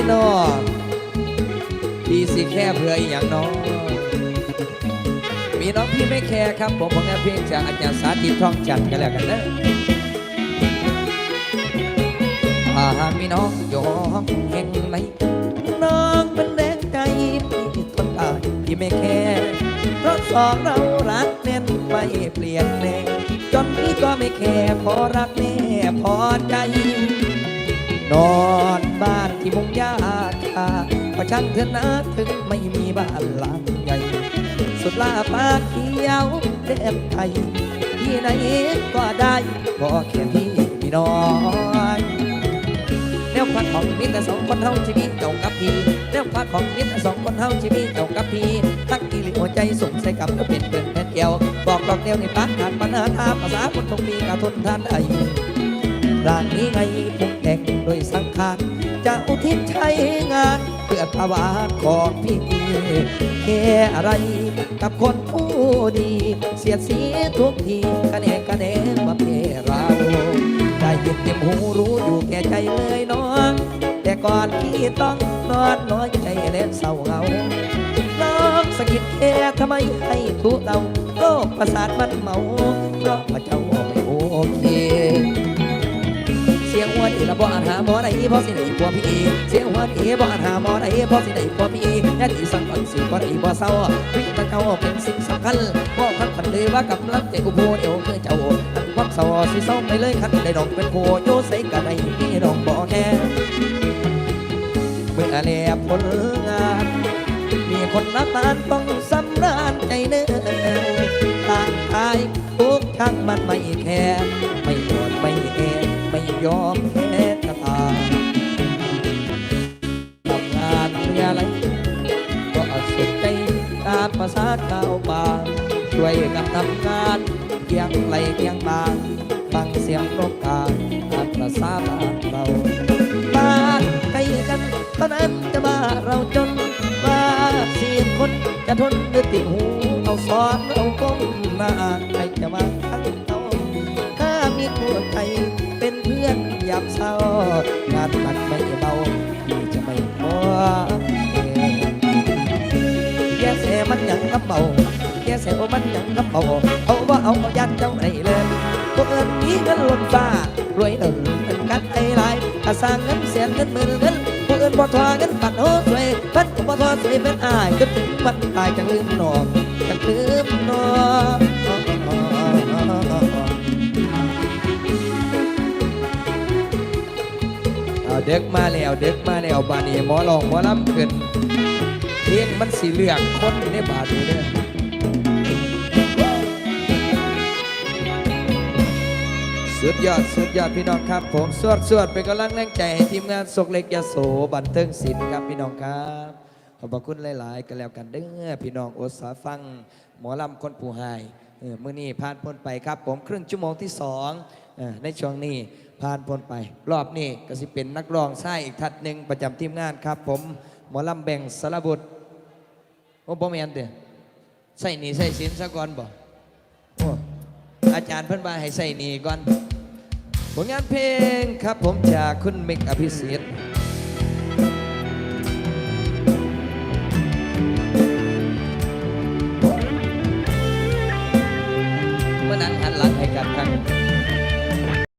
พี่น้องพี่สิแค่เพื่ออีกอย่างน้องมีน้องพี่ไม่แคร์ครับ ผมผลงานเพลงจากอาจารย์สาธิตทองจันทร์กันแล้วกันนะถ้าหากมีน้องยองแห่งไหนน้องเป็นแรงใจพี่ทนตายพี่ไม่แคร์เพราะสองเรารักแน่นไม่เปลี่ยนแปลงจนพี่ก็ไม่แคร์พอรักแน่พอใจนอนบ้านที่มุ งยาคาก็ช่างเถอะนะถึงไม่มีบ้านหลังใหญ่ สุดลาปลาเขียวเต็มไทยที่ไหนก็ได้ก็แค่ที่พี่น้อยแนวพัดของมิตรแต่สองคนเท่าชีวิตเจ้ากับพี่แนวพัดของมิตรแต่สองคนเท่าชีวิตเจ้ากับพี่ทักที่ลิหัวใจส่งใส่กับก็เป็นเปินแผ่นเดียวบอกดอกเดียวในปากขาดปัญหาทาภาษาคนตรงมีกระทนทานได้ร่างนี้ไงพุกแต่งโดยสังขาร จะอุทิศใช้งาน เพื่อภาวะของพี่แค่อะไรกับคนผู้ดี เสียดสีทุกทีคะแนนคะแนนมาเพเรา ได้ยินเต็มหูรู้อยู่แก่ใจเลยน้อง แต่ก่อนที่ต้องนอนน้อยใจและเศร้าเหงาน้องสะกิดแค่ทำไมให้ทุเราโลกประสาทมันเมา เพราะพระเจ้าไม่โอเค สียงหัวดีละบ่อาจหาหมอได้เพราะสิได้กลัวพี่เสียงหัวดีบ่อาจหาหมอได้เพราะสิได้กลัวพี่และที่สำคัญสิ่งบ่ได้บ่เศร้าวิตาเจ้าเป็นสิ่งสำคัญบ่คันคันเลยว่ากำลังใจกูโพเดียวคือเจ้าทั้งความเศร้าสิเศร้าไปเลยคันได้ดอกเป็นโพโยใส่กันได้พี่ดอกบ่แน่เมื่อแลผลงาน มีคนรักมันต้องสำราญใจนื้อ ยอมแพ้กระตายทำงานเพื่ออะไรก็สุดใจการประสานข่าวบ้างช่วยกันทำงานเพียงไหลเพียงบางฟังเสียงนกกาอาภาษาบ้านเราบ้านใกล้กันเท่านั้นจะมาเราจนมาเสียคนจะทนด้วยติดหูเอาสอนเอาก้มหน้าใครจะมาทักเอาถ้ามีตัวใจเป็นเพื่อน ยามเศร้างานมันไม่เบาพี่จะไม่ขอแย่แสมันยังกับเบาแย่แสมันยังกับเบาเอาว่าเอาเอายันเจ้าไหนเลยพวกเอินนี้เงินล้นฟ้ารวยเดินเป็นกันไอ้ลายถ้าสร้างเงินแสนเงินหมื่นเงินพวกเอินบ่ทอเงินปัดโอ้สวยพัดก็บ่ทอสวยเป็นอายก็ถึงวันตายจังลืมหนอนจังลืม เด็กมาแล้วเด็กมาแล้วบานี้หมอลองหมอลำขึ้นเพลงมันสีเหลืองคนในบาดนี้เด้อสุดยอดสุดยอดพี่น้องครับ ผมสวดสวดเป็นกำลังแรงใจให้ทีมงานสกเล็กยาโสบันเทิงศิลป์ครับพี่น้องครับขอบพระคุณหลาย ๆ กันแล้วกันเด้อพี่น้องอดสาฟัง หมอลำคนผู้หายเออมื่อนี้ผ่านพ้นไปครับ ผมครึ่งชั่วโมงที่สอง ในช่วงนี้ผ่านพ้นไป รอบนี้ก็สิเป็นนักร้องชายอีกทัดหนึ่งประจำทีมงานครับ ผมหมอลำแบ่งสารบุตรโอ้บ่แมนเด้อใส่หนีใส่สินซะก่อนบ่โอ้อาจารย์เพิ่นบาให้ใส่หนีก่อนผลงานเพลงครับผมจากคุณเมกอภิสิทธิ์